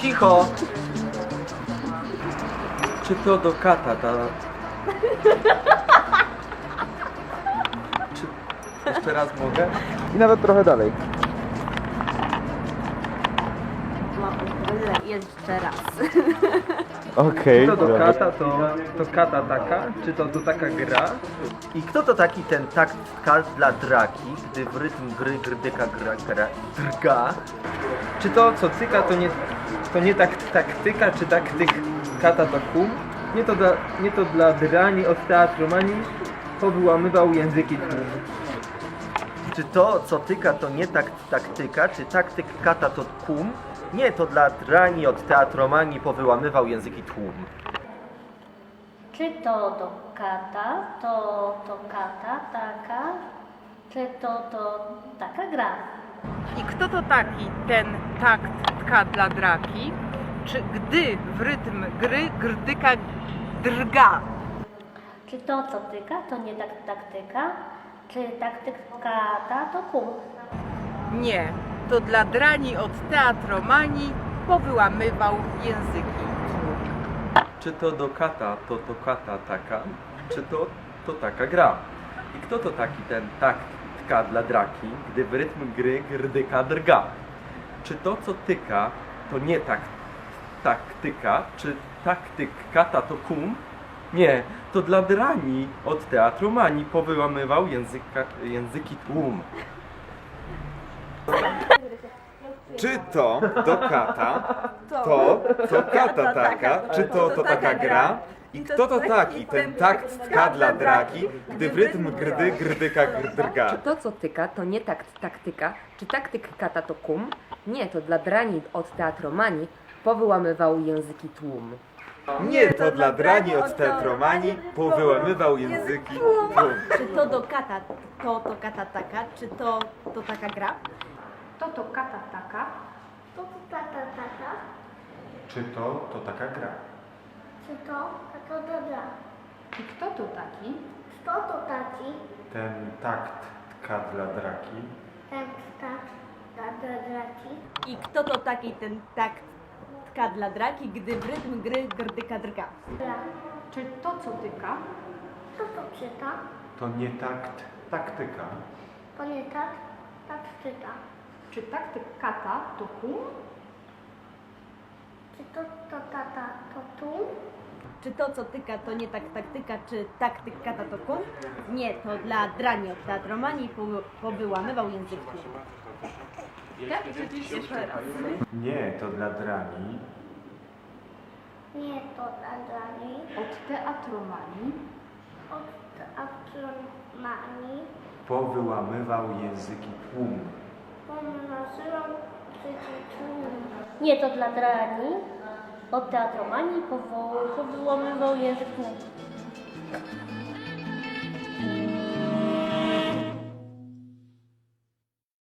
Cicho! Czy to do kata ta... Czy... Jeszcze raz mogę? I nawet trochę dalej. Jeszcze raz. Okej. Kto do kata to, to kata taka? Czy to to taka gra? I kto to taki ten takt kart dla draki, gdy w rytm gry grdyka gra, gra, drga? Czy to co cyka to nie, to nie tak taktyka, czy taktyk kata to kum? Nie to, dla, nie to dla drani od teatru mani powyłamywał języki tłum. Czy to, co tyka, to nie takt taktyka, czy taktyk kata to kum? Nie, to dla drani od teatromanii powyłamywał języki tłum. Czy to do kata, to to kata, taka, czy to to taka gra? I kto to taki ten takt tka dla draki? Czy gdy w rytm gry grdyka drga? Czy to co tyka, to nie tak taktyka, czy taktyk kata, to kum? Nie, to dla drani od teatromanii powyłamywał języki. Czy to do kata to to kata taka? Czy to to taka gra? I kto to taki ten takt tka dla draki, gdy w rytm gry grdyka drga? Czy to co tyka to nie tak taktyka? Czy taktyk kata to kum? Nie, to dla drani od teatru mani powyłamywał języka, języki tłum. Czy to do kata, to, to kata taka, czy to to taka gra? I kto to taki, ten takt tka dla draki, gdy w rytm grdy grdyka drga? Czy to, co tyka, to nie takt taktyka? Czy taktyk kata to kum? Nie, to dla drani od teatromanii powyłamywał języki tłum. Nie, to dla drani od teatromanii powyłamywał języki tłum. Czy to do kata, to to kata taka, czy to to taka gra? To to kata taka, To to tata tata, Czy to to taka gra? czy to to dobra. i kto to taki? Kto to taki? Ten takt tka dla draki. Ten tak tata draki. I kto to taki ten takt tka dla draki, gdy w rytm gry grdyka drga? Dla. Czy to co tyka? Kto to czyta? To nie takt taktyka. To nie tak, tak czyta. Czy taktyk kata to kum? Czy to to tata to tu? Czy to co tyka to nie tak taktyka, czy taktyk kata to kum? Nie, to dla drani od teatromanii powy- powyłamywał język tłum. Nie, to dla drani. Nie to dla drani. Od teatromanii Od astronomii. Powyłamywał języki tłum. Nie, to dla drani od teatromanii powo- powyłamywał język tłum.